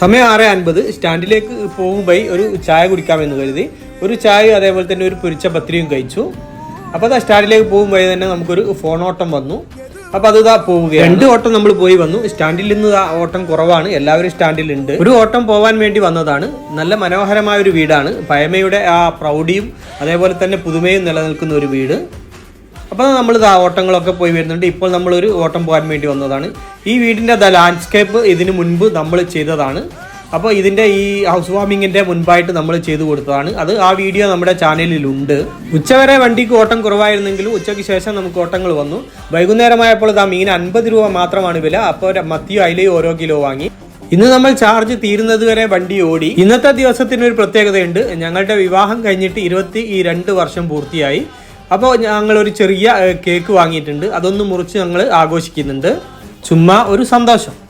സമയം ആറ് അൻപത്. സ്റ്റാൻഡിലേക്ക് പോകുമ്പോൾ ഒരു ചായ കുടിക്കാമെന്ന് കരുതി. ഒരു ചായയും അതേപോലെ തന്നെ ഒരു പൊരിച്ച പത്രിയും കഴിച്ചു. അപ്പോൾ അത് സ്റ്റാൻഡിലേക്ക് പോകുമ്പോൾ തന്നെ നമുക്കൊരു ഫോൺ ഓട്ടം വന്നു. അപ്പോൾ അത് ഇതാ പോവുകയാണ്. രണ്ട് ഓട്ടം നമ്മൾ പോയി വന്നു. സ്റ്റാൻഡിൽ നിന്ന് ആ ഓട്ടം കുറവാണ്. എല്ലാവരും സ്റ്റാൻഡിൽ ഉണ്ട്. ഒരു ഓട്ടം പോകാൻ വേണ്ടി വന്നതാണ്. നല്ല മനോഹരമായ ഒരു വീടാണ്. പഴമയുടെ ആ പ്രൗഢിയും അതേപോലെ തന്നെ പുതുമയും നിലനിൽക്കുന്ന ഒരു വീട്. അപ്പോൾ നമ്മൾ ഇത് ഓട്ടങ്ങളൊക്കെ പോയി വരുന്നുണ്ട്. ഇപ്പോൾ നമ്മളൊരു ഓട്ടം പോകാൻ വേണ്ടി വന്നതാണ്. ഈ വീടിന്റെ ദ ലാൻഡ്സ്കേപ്പ് ഇതിന് മുൻപ് നമ്മൾ ചെയ്തതാണ്. അപ്പോൾ ഇതിന്റെ ഈ ഹൗസ് വാമിങ്ങിന്റെ മുൻപായിട്ട് നമ്മൾ ചെയ്തു കൊടുത്തതാണ്. അത് ആ വീഡിയോ നമ്മുടെ ചാനലിലുണ്ട്. ഉച്ചവരെ വണ്ടിക്ക് ഓട്ടം കുറവായിരുന്നെങ്കിലും ഉച്ചയ്ക്ക് ശേഷം നമുക്ക് ഓട്ടങ്ങൾ വന്നു. വൈകുന്നേരമായപ്പോൾ ഇതാ മീൻ അൻപത് രൂപ മാത്രമാണ് വില. അപ്പോൾ മത്തിയോ അയിലയോ ഓരോ കിലോ വാങ്ങി. ഇന്ന് നമ്മൾ ചാർജ് തീരുന്നത് വരെ വണ്ടി ഓടി. ഇന്നത്തെ ദിവസത്തിനൊരു പ്രത്യേകതയുണ്ട്. ഞങ്ങളുടെ വിവാഹം കഴിഞ്ഞിട്ട് ഇരുപത്തി രണ്ട് വർഷം പൂർത്തിയായി. അപ്പോൾ ഞങ്ങൾ ഒരു ചെറിയ കേക്ക് വാങ്ങിയിട്ടുണ്ട്. അതൊന്ന് മുറിച്ച് ഞങ്ങൾ ആഘോഷിക്കുന്നുണ്ട്. ചുമ്മാ ഒരു സന്തോഷം.